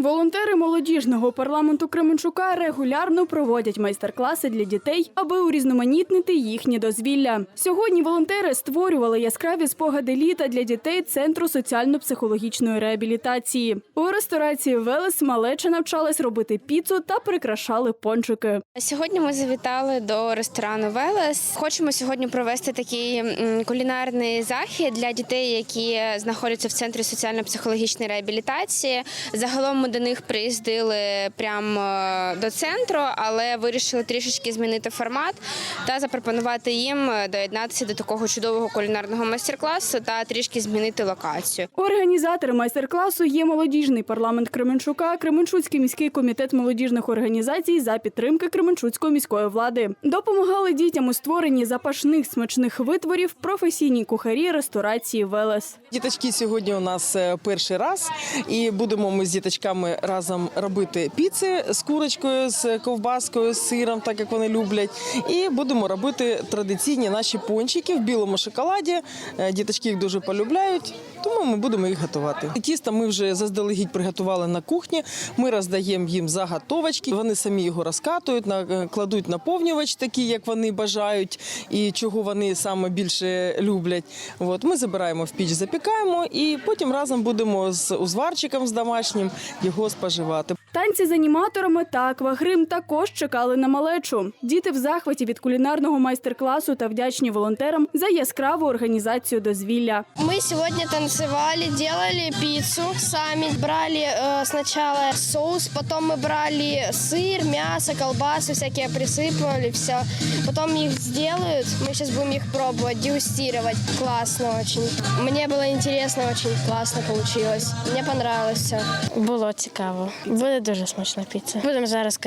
Волонтери молодіжного парламенту Кременчука регулярно проводять майстер-класи для дітей, аби урізноманітнити їхнє дозвілля. Сьогодні волонтери створювали яскраві спогади літа для дітей Центру соціально-психологічної реабілітації. У ресторації Велес малеча навчались робити піцу та прикрашали пончики. Сьогодні ми завітали до ресторану Велес. Хочемо сьогодні провести такий кулінарний захід для дітей, які знаходяться в центрі соціально-психологічної реабілітації. Загалом ми до них приїздили прямо е, до центру, але вирішили трішечки змінити формат та запропонувати їм е, доєднатися до такого чудового кулінарного майстер-класу та трішки змінити локацію. Організатори майстер-класу є молодіжний парламент Кременчука, Кременчуцький міський комітет молодіжних організацій за підтримки Кременчуцької міської влади. Допомагали дітям у створенні запашних смачних витворів професійні кухарі ресторації Велес. Діточки сьогодні у нас е, перший раз, і будемо ми з діточками разом робити піци з курочкою, з ковбаскою, з сиром, так як вони люблять. І будемо робити традиційні наші пончики в білому шоколаді. Е, Діточки їх дуже полюбляють, тому ми будемо їх готувати. Тісто ми вже заздалегідь приготували на кухні. Ми роздаємо їм заготовочки. Вони самі його розкатують, е, кладуть наповнювач, такі як вони бажають, і чого вони саме більше люблять. От ми забираємо в піч, запікаємо, і потім разом будемо з узварчиком з домашнім його споживати. Танці з аніматорами та аквагрим також чекали на малечу. Діти в захваті від кулінарного майстер-класу та вдячні волонтерам за яскраву організацію дозвілля. Мы сегодня танцевали, делали пиццу сами. Брали э, сначала соус, потом мы брали сыр, мясо, колбасы всякие присыпали, все. Потом их сделают, мы сейчас будем их пробовать, дегустировать. Классно очень. Мне было интересно, очень классно получилось. Мне понравилось все. Було цікаво. Буде дуже смачна піца. Будемо зараз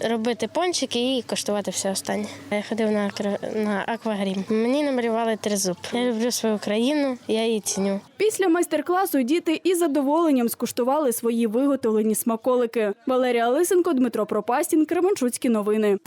робити пончики і коштувати все останнє. Я ходив на, на аквагрім. Мені намалювали тризуб. Я люблю свою країну, я її ціню. Після майстер-класу діти із задоволенням скуштували свої виготовлені смаколики. Валерія Лисенко, Дмитро Пропастін, Кременчуцькі новини.